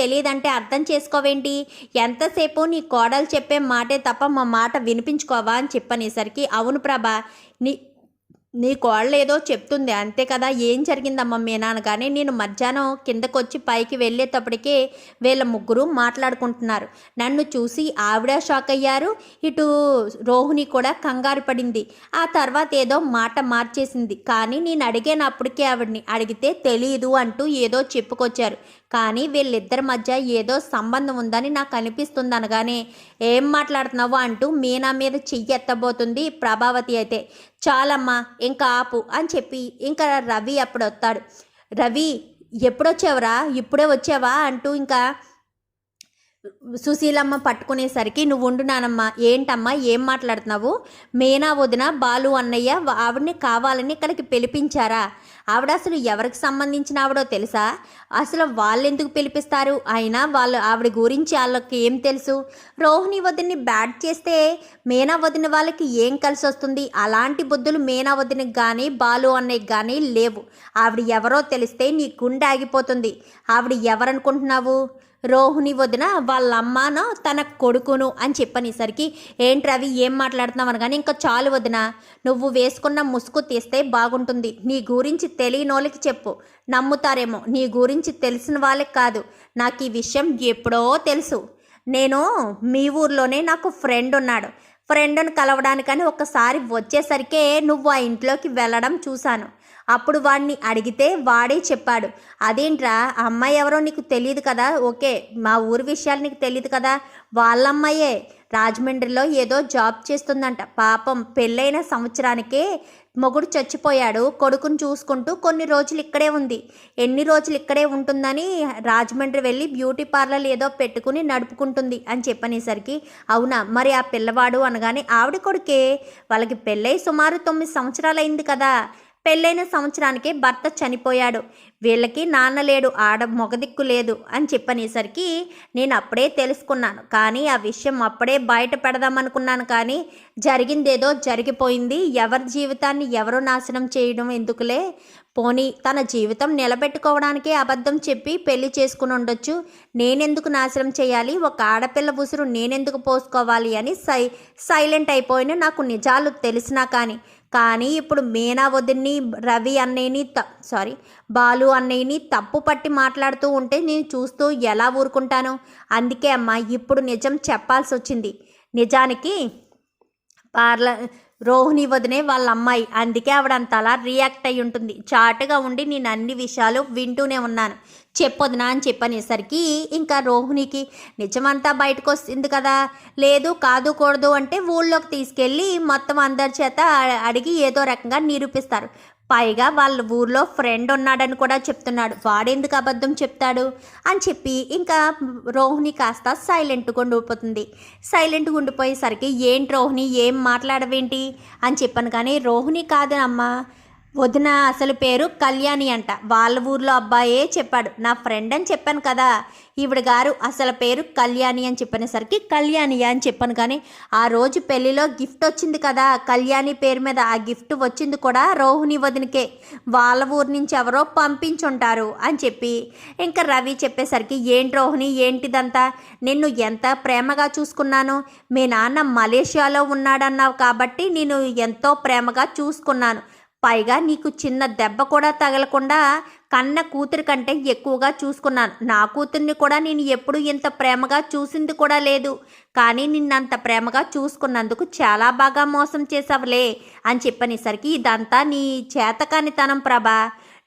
తెలియదంటే అర్థం చేసుకోవేంటి? ఎంతసేపు నీ కోడలు చెప్పే మాటే తప్ప మా మాట వినిపించుకోవా అని చెప్పనేసరికి అవును ప్రభా నీ నీ కోళ్ళు ఏదో చెప్తుంది. అంతే కదా? ఏం జరిగిందమ్మా మీ నాన్నగానే నేను మధ్యాహ్నం కిందకొచ్చి పైకి వెళ్ళేటప్పటికే వీళ్ళ ముగ్గురు మాట్లాడుకుంటున్నారు. నన్ను చూసి ఆవిడ షాక్ అయ్యారు. ఇటు రోహిణి కూడా కంగారు పడింది. ఆ తర్వాత ఏదో మాట మార్చేసింది. కానీ నేను అడిగానప్పటికే ఆవిడని. అడిగితే తెలియదు అంటూ ఏదో చెప్పుకొచ్చారు. కానీ వీళ్ళిద్దరి మధ్య ఏదో సంబంధం ఉందని నాకు అనిపిస్తుంది అనగానే ఏం మాట్లాడుతున్నావో? అంటూ మీనా మీద చెయ్యి ఎత్తబోతుంది ప్రభావతి అయితే. చాలమ్మా ఇంకా ఆపు అని చెప్పి ఇంకా రవి అప్పుడు వస్తాడు రవి ఎప్పుడొచ్చావురా? ఇప్పుడే వచ్చావా? అంటూ ఇంకా సుశీలమ్మ పట్టుకునేసరికి నువ్వు ఉండు నానమ్మ ఏంటమ్మా ఏం మాట్లాడుతున్నావు? మేనా వదిన బాలు అన్నయ్య ఆవిడని కావాలని ఇక్కడికి పిలిపించారా? ఆవిడ అసలు ఎవరికి సంబంధించిన ఆవిడో తెలుసా? అసలు వాళ్ళు ఎందుకు పిలిపిస్తారు? అయినా వాళ్ళు ఆవిడ గురించి వాళ్ళకి ఏం తెలుసు? రోహిణి వదిన్ని బ్యాట్ చేస్తే మేనా వదిన వాళ్ళకి ఏం కలిసి వస్తుంది? అలాంటి బుద్ధులు మేనా వదినకి కానీ బాలు అన్నయ్యకి కానీ లేవు. ఆవిడ ఎవరో తెలిస్తే నీ గుండె ఆగిపోతుంది. ఆవిడ ఎవరనుకుంటున్నావు? రోహిణి వదిన వాళ్ళ అమ్మానో తన కొడుకును అని చెప్పనేసరికి ఏంటి రవి ఏం మాట్లాడుతున్నావు? అనగానే ఇంకా చాలు వదిన నువ్వు వేసుకున్న ముసుగు తీస్తే బాగుంటుంది. నీ గురించి తెలియనోళ్ళకి చెప్పు. నమ్ముతారేమో. నీ గురించి తెలిసిన వాళ్ళకి కాదు. నాకు ఈ విషయం ఎప్పుడో తెలుసు. నేను మీ ఊర్లోనే నాకు ఫ్రెండ్ ఉన్నాడు. ఫ్రెండ్ని కలవడానికని ఒకసారి వచ్చేసరికే నువ్వు ఆ ఇంట్లోకి వెళ్ళడం చూశాను. అప్పుడు వాడిని అడిగితే వాడే చెప్పాడు. అదేంట్రా అమ్మాయి ఎవరో నీకు తెలియదు కదా? ఓకే మా ఊరి విషయాలు నీకు తెలియదు కదా? వాళ్ళ అమ్మాయే రాజమండ్రిలో ఏదో జాబ్ చేస్తుందంట. పాపం పెళ్ళైన సంవత్సరానికే మొగుడు చచ్చిపోయాడు. కొడుకుని చూసుకుంటూ కొన్ని రోజులు ఇక్కడే ఉంది. ఎన్ని రోజులు ఇక్కడే ఉంటుందని రాజమండ్రి వెళ్ళి బ్యూటీ పార్లర్ ఏదో పెట్టుకుని నడుపుకుంటుంది అని చెప్పనేసరికి అవునా మరి ఆ పిల్లవాడు అనగానే ఆవిడ కొడుకే. వాళ్ళకి పెళ్ళై సుమారు తొమ్మిది సంవత్సరాలు అయింది కదా. పెళ్ళైన సంవత్సరానికే భర్త చనిపోయాడు. వీళ్ళకి నాన్న లేడు ఆడ మొగదిక్కు లేదు అని చెప్పనేసరికి నేను అప్పుడే తెలుసుకున్నాను. కానీ ఆ విషయం అప్పుడే బయట పెడదామనుకున్నాను కానీ జరిగిందేదో జరిగిపోయింది. ఎవరి జీవితాన్ని ఎవరు నాశనం చేయడం ఎందుకులే? పోనీ తన జీవితం నిలబెట్టుకోవడానికే అబద్ధం చెప్పి పెళ్ళి చేసుకుని ఉండొచ్చు. నేనెందుకు నాశనం చేయాలి? ఒక ఆడపిల్ల ఉసురు నేనెందుకు పోసుకోవాలి అని సై సైలెంట్ అయిపోయిన నాకు నిజాలు తెలిసినా కానీ కానీ ఇప్పుడు మీనా వదిన్ని రవి అన్నయ్యని త సారీ బాలు అన్నయ్యని తప్పు పట్టి మాట్లాడుతూ ఉంటే నేను చూస్తూ ఎలా ఊరుకుంటాను? అందుకే అమ్మా ఇప్పుడు నిజం చెప్పాల్సి వచ్చింది నిజానికి పార్ల రోహిణి వదినే వాళ్ళ అమ్మాయి. అందుకే ఆవిడ అంత అలా రియాక్ట్ అయి ఉంటుంది. చాటుగా ఉండి నేను అన్ని విషయాలు వింటూనే ఉన్నాను. చెప్పొద్దునా అని చెప్పనేసరికి ఇంకా రోహిణికి నిజమంతా బయటకు వస్తుంది కదా. లేదు కాదు కూడదు అంటే ఊళ్ళోకి తీసుకెళ్ళి మొత్తం అందరి చేత అడిగి ఏదో రకంగా నిరూపిస్తారు. పైగా వాళ్ళ ఊర్లో ఫ్రెండ్ ఉన్నాడని కూడా చెప్తున్నాడు. వాడెందుకు అబద్ధం చెప్తాడు? అని చెప్పి ఇంకా రోహిణి కాస్త సైలెంట్గా ఉండిపోతుంది. సైలెంట్గా ఉండిపోయేసరికి ఏంటి రోహిణి? ఏం మాట్లాడవేంటి? అని చెప్పాను కానీ రోహిణి కాదు అమ్మా వదిన అసలు పేరు కళ్యాణి అంట. వాళ్ళ ఊర్లో అబ్బాయే చెప్పాడు. నా ఫ్రెండ్ అని చెప్పాను కదా. ఈవిడ గారు అసలు పేరు కళ్యాణి అని చెప్పనేసరికి కళ్యాణి అని చెప్పాను కానీ ఆ రోజు పెళ్ళిలో గిఫ్ట్ వచ్చింది కదా. కళ్యాణి పేరు మీద ఆ గిఫ్ట్ వచ్చింది కూడా రోహిణి వదినకే. వాళ్ళ ఊరు నుంచి ఎవరో పంపించుంటారు అని చెప్పి ఇంకా రవి చెప్పేసరికి ఏంటి రోహిణి? ఏంటిదంతా? నిన్ను ఎంత ప్రేమగా చూసుకున్నాను? మీ నాన్న మలేషియాలో ఉన్నాడన్నావు కాబట్టి నేను ఎంతో ప్రేమగా చూసుకున్నాను. పైగా నీకు చిన్న దెబ్బ కూడా తగలకుండా కన్న కూతురి కంటే ఎక్కువగా చూసుకున్నాను. నా కూతుర్ని కూడా నేను ఎప్పుడు ఇంత ప్రేమగా చూసింది కూడా లేదు. కానీ నిన్నంత ప్రేమగా చూసుకున్నందుకు చాలా బాగా మోసం చేసావులే అని చెప్పనేసరికి ఇదంతా నీ చేతకానితనం ప్రభా.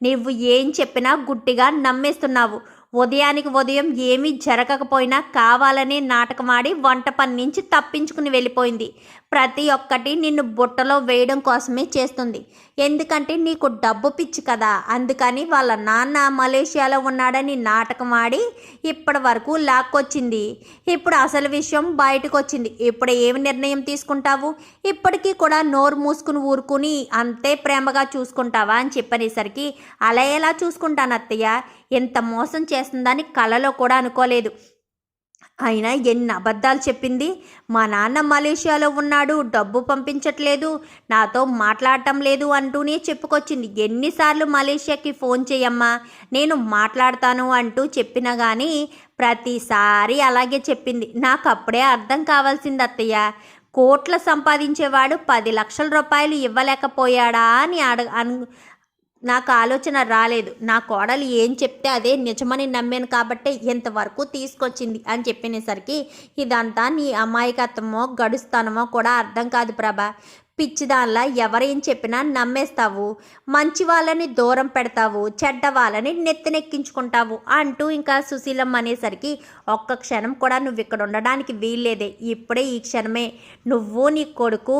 నువ్వు ఏం చెప్పినా గుట్టిగా నమ్మేస్తున్నావు. ఉదయానికి ఉదయం ఏమీ జరగకపోయినా కావాలని నాటకమాడి వంట పని నుంచి తప్పించుకుని వెళ్ళిపోయింది. ప్రతి ఒక్కటి నిన్ను బుట్టలో వేయడం కోసమే చేస్తుంది. ఎందుకంటే నీకు డబ్బు పిచ్చి కదా. అందుకని వాళ్ళ నాన్న మలేషియాలో ఉన్నాడని నాటకం ఆడి ఇప్పటి వరకు లాక్కొచ్చింది. ఇప్పుడు అసలు విషయం బయటకు వచ్చింది ఇప్పుడు ఏమి నిర్ణయం తీసుకుంటావు? ఇప్పటికీ కూడా నోరు మూసుకుని ఊరుకుని అంతే ప్రేమగా చూసుకుంటావా అని చెప్పనేసరికి అలా ఎలా చూసుకుంటాను అత్తయ్య ఎంత మోసం చేస్తుందని కలలో కూడా అనుకోలేదు. అయినా ఎన్ని అబద్ధాలు చెప్పింది? మా నాన్న మలేషియాలో ఉన్నాడు డబ్బు పంపించట్లేదు నాతో మాట్లాడటం లేదు అంటూనే చెప్పుకొచ్చింది. ఎన్నిసార్లు మలేషియాకి ఫోన్ చేయమ్మా నేను మాట్లాడతాను అంటూ చెప్పినా కానీ ప్రతిసారి అలాగే చెప్పింది. నాకు అప్పుడే అర్థం కావాల్సింది అత్తయ్య కోట్ల సంపాదించేవాడు పది లక్షల రూపాయలు ఇవ్వలేకపోయాడా అని అడగ అను నాకు ఆలోచన రాలేదు. నా కోడలు ఏం చెప్తే అదే నిజమని నమ్మాను కాబట్టే ఇంతవరకు తీసుకొచ్చింది అని చెప్పినసరికి ఇదంతా నీ అమాయకత్వమో గడుస్తానమో కూడా అర్థం కాదు ప్రభా. పిచ్చిదానిలా ఎవరేం చెప్పినా నమ్మేస్తావు. మంచి వాళ్ళని దూరం పెడతావు. చెడ్డ వాళ్ళని నెత్తినెక్కించుకుంటావు అంటూ ఇంకా సుశీలం అనేసరికి ఒక్క క్షణం కూడా నువ్వు ఇక్కడ ఉండడానికి వీల్లేదే. ఇప్పుడే ఈ క్షణమే. నువ్వు నీ కొడుకు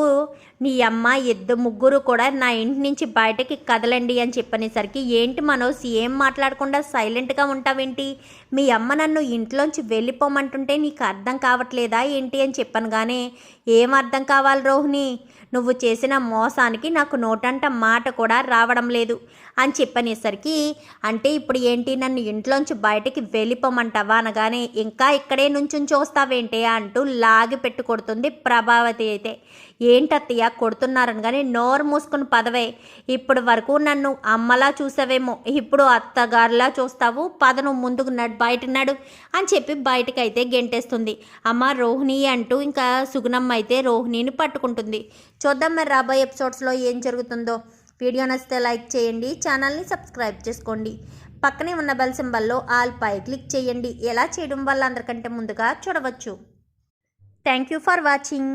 నీ అమ్మ ఇద్దరు ముగ్గురు కూడా నా ఇంటి నుంచి బయటకి కదలండి అని చెప్పనేసరికి ఏంటి మనోజ్ ఏం మాట్లాడకుండా సైలెంట్గా ఉంటావేంటి? మీ అమ్మ నన్ను ఇంట్లోంచి వెళ్ళిపోమంటుంటే నీకు అర్థం కావట్లేదా ఏంటి అని చెప్పాను కానీ ఏం అర్థం కావాలి రోహిణి? నువ్వు చేసిన మోసానికి నాకు నోటంట మాట కూడా రావడం లేదు. అని చెప్పనేసరికి అంటే ఇప్పుడు ఏంటి? నన్ను ఇంట్లోంచి బయటికి వెళ్ళిపోమంటావా? అనగానే ఇంకా ఇక్కడే నుంచి చూస్తావేంటి? అంటూ లాగి పెట్టి కొడుతుంది ప్రభావతి అయితే. ఏంటత్తయ్య? కొడుతున్నారనగానే నోరు మూసుకుని పదవే. ఇప్పుడు వరకు నన్ను అమ్మలా చూసావేమో. ఇప్పుడు అత్తగారులా చూస్తావు. పదను ముందుకు నడు బయట నడు అని చెప్పి బయటకైతే గెంటేస్తుంది. అమ్మ రోహిణి అంటూ ఇంకా సుగుణమ్మ అయితే రోహిణిని పట్టుకుంటుంది. చూద్దాం మరి రాబోయే ఎపిసోడ్స్లో ఏం జరుగుతుందో. వీడియో నచ్చితే లైక్ చేయండి ఛానల్ని సబ్స్క్రైబ్ చేసుకోండి. పక్కనే ఉన్న బెల్ సింబల్లో ఆల్ పై క్లిక్ చేయండి. ఎలా చేయడం వల్ల అందరికంటే ముందుగా చూడవచ్చు. Thank you for watching.